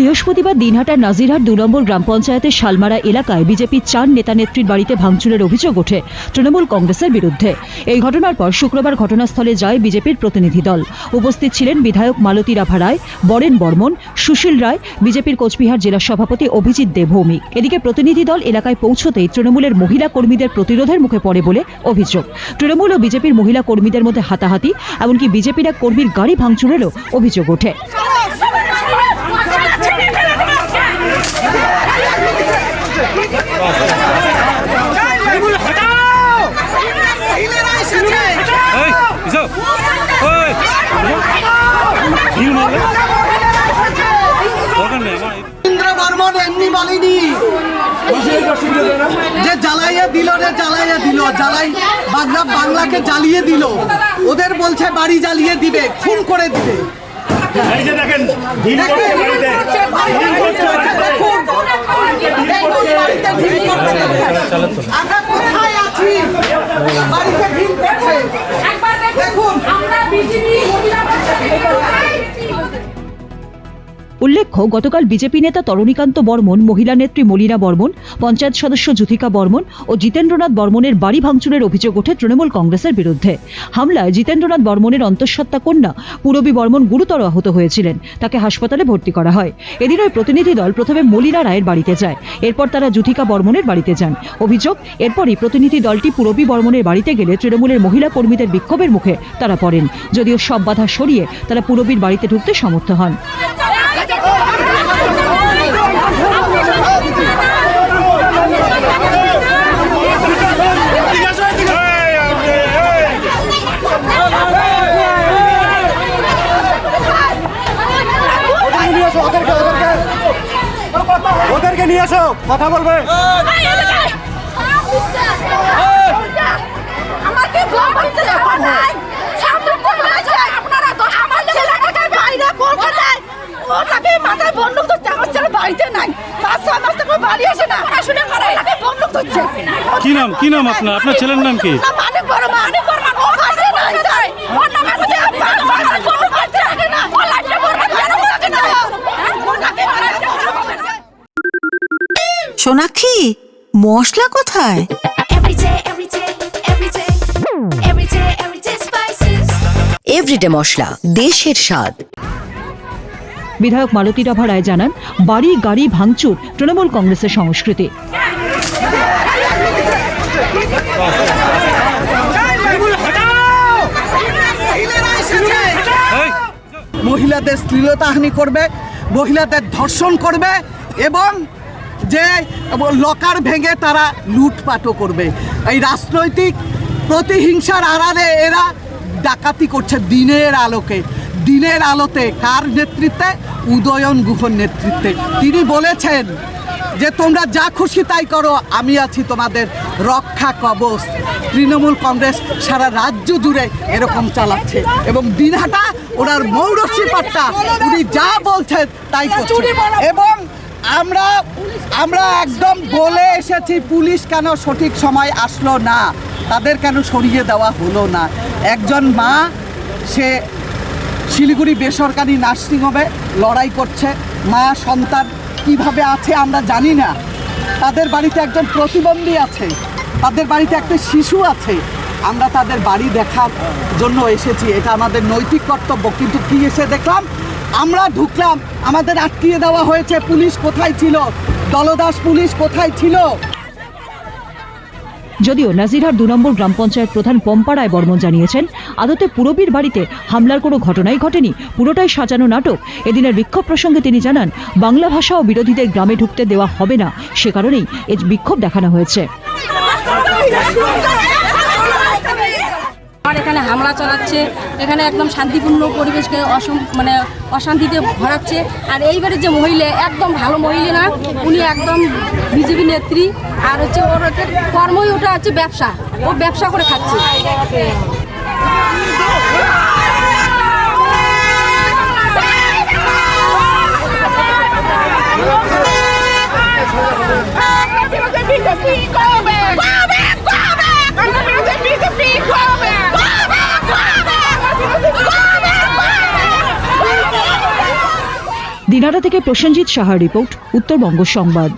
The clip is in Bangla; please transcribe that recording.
বৃহস্পতিবার দিনহাটার নাজিরহাট দু নম্বর গ্রাম পঞ্চায়েতের শালমারা এলাকায় বিজেপির চার নেতা নেত্রীর বাড়িতে ভাঙচুরের অভিযোগ ওঠে তৃণমূল কংগ্রেসের বিরুদ্ধে। এই ঘটনার পর শুক্রবার ঘটনাস্থলে যায় বিজেপির প্রতিনিধি দল। উপস্থিত ছিলেন বিধায়ক মালতী রাভা রায়, বরেন বর্মন, সুশীল রায়, বিজেপির কোচবিহার জেলা সভাপতি অভিজিৎ দেব ভৌমিক এদিকে প্রতিনিধি দল এলাকায় পৌঁছতেই তৃণমূলের মহিলা কর্মীদের প্রতিরোধের মুখে পড়ে বলে অভিযোগ। তৃণমূল ও বিজেপির মহিলা কর্মীদের মধ্যে হাতাহাতি, এমনকি বিজেপির এক কর্মীর গাড়ি ভাঙচুরেরও অভিযোগ ওঠে এই এসো ওই ঢিল মারবে দরকার নেই আমার ইন্দ্র বর্মন এমনি বলেনি যে জ্বালাইয়া দিল রে জ্বালাইয়া দিল। জ্বালাই বাংলা বাংলাকে জ্বালিয়ে দিল। ওদের বলছে বাড়ি জ্বালিয়ে দিবে খুন করে দিবে। এই যে দেখেন ঢিল দেখুন, ঢিল করছে, দেখুন। দেখুন, বাড়িতে ঢিল করছে। আমরা উল্লেখ্য, গতকাল বিজেপি নেতা তরণীকান্ত বর্মন, মহিলা নেত্রী মলিনা বর্মন, পঞ্চায়েত সদস্য জ্যোতিকা বর্মন ও জিতেন্দ্রনাথ বর্মনের বাড়ি ভাঙচুরের অভিযোগ ওঠে তৃণমূল কংগ্রেসের বিরুদ্ধে। হামলায় জিতেন্দ্রনাথ বর্মনের অন্তঃসত্ত্বা কন্যা পূরবী বর্মন গুরুতর আহত হয়েছিলেন। তাকে হাসপাতালে ভর্তি করা হয়। এদিন ওই প্রতিনিধি দল প্রথমে মলিনা রায়ের বাড়িতে যায়। এরপর তারা জ্যোতিকা বর্মনের বাড়িতে যান। অভিযোগ, এরপরই প্রতিনিধি দলটি পূরবী বর্মনের বাড়িতে গেলে তৃণমূলের মহিলা কর্মীদের বিক্ষোভের মুখে তারা পড়েন। যদিও সব বাধা সরিয়ে তারা পূরবীর বাড়িতে ঢুকতে সমর্থ হন। ওদেরকে নিয়ে আসো কথা বলবে আমাকে ব্লক করতে যাব নাই সামনে কোন আছে আপনারা তো আমার ছেলেটাকে বাইরে কলকাতায় ওটাকে মাথায় বন্দুক ধরছে আমার ছেলে বাড়িতে নাই পাঁচ ছয় মাস থেকে বাড়ি আসে না পড়াশোনা করে তাকে বন্দুক ধরছে কি নাম কি নাম আপনার? আপনার ছেলের নাম কি? সোনাক্ষী মশলা কোথায়. এভরিডে মশলা দেশের স্বাদ। বিধায়ক মালতী রাভা রায় জানান বাড়ি গাড়ি ভাঙচুর তৃণমূল কংগ্রেসের সংস্কৃতি। মহিলাদের শ্লীলতাহানি করবে, মহিলাদের ধর্ষণ করবে এবং যে লকার ভেঙে তারা লুটপাটও করবে। এই রাজনৈতিক প্রতিহিংসার আড়ালে এরা ডাকাতি করছে দিনের আলোকে। দিনের আলোতে কার নেতৃত্বে? উদয়ন গুহর নেতৃত্বে। তিনি বলেছেন যে তোমরা যা খুশি তাই করো আমি আছি তোমাদের রক্ষা কবচ। তৃণমূল কংগ্রেস সারা রাজ্য জুড়ে এরকম চালাচ্ছে এবং দিনহাটা ওনার মৌরসি পাট্টা উনি যা বলছেন তাই করছে। এবং আমরা আমরা একদম বলে এসেছি পুলিশ কেন সঠিক সময় আসলো না? তাদের কেন সরিয়ে দেওয়া হলো না? একজন মা সে শিলিগুড়ি বেসরকারি নার্সিংহোমে লড়াই করছে। মা সন্তান কীভাবে আছে আমরা জানি না। তাদের বাড়িতে একজন প্রতিবন্ধী আছে, তাদের বাড়িতে একটা শিশু আছে। আমরা তাদের বাড়ি দেখার জন্য এসেছি, এটা আমাদের নৈতিক কর্তব্য। কিন্তু কি এসে দেখলাম? আমরা ঢুকলাম, আমাদের আটকিয়ে দেওয়া হয়েছে, পুলিশ কোথায় ছিল? দলদাস পুলিশ কোথায় ছিল? যদিও নাজিরহাট দু নম্বর গ্রাম পঞ্চায়েত প্রধান পম্পারায় বর্মন জানিয়েছেন, আদতে পুরবীর বাড়িতে হামলার কোনো ঘটনাই ঘটেনি, পুরোটাই সাজানো নাটক। এদিনের বিক্ষোভ প্রসঙ্গে তিনি জানান, বাংলা ভাষা ও বিরোধীদের গ্রামে ঢুকতে দেওয়া হবে না, সে কারণেই এই বিক্ষোভ দেখানো হয়েছে। হামলা চালাচ্ছে, এখানে একদম শান্তিপূর্ণ পরিবেশকে অসম মানে অশান্তিতে ভরাচ্ছে। আর এইবারে যে মহিলা, একদম ভালো মহিলা না, উনি একদম বিজেপি নেত্রী, আর হচ্ছে ওর কর্মই ওটা হচ্ছে ব্যবসা। ও ব্যবসা করে খাচ্ছে। দিনারা থেকে প্রসেনজিৎ সাহার রিপোর্ট উত্তরবঙ্গ সংবাদ।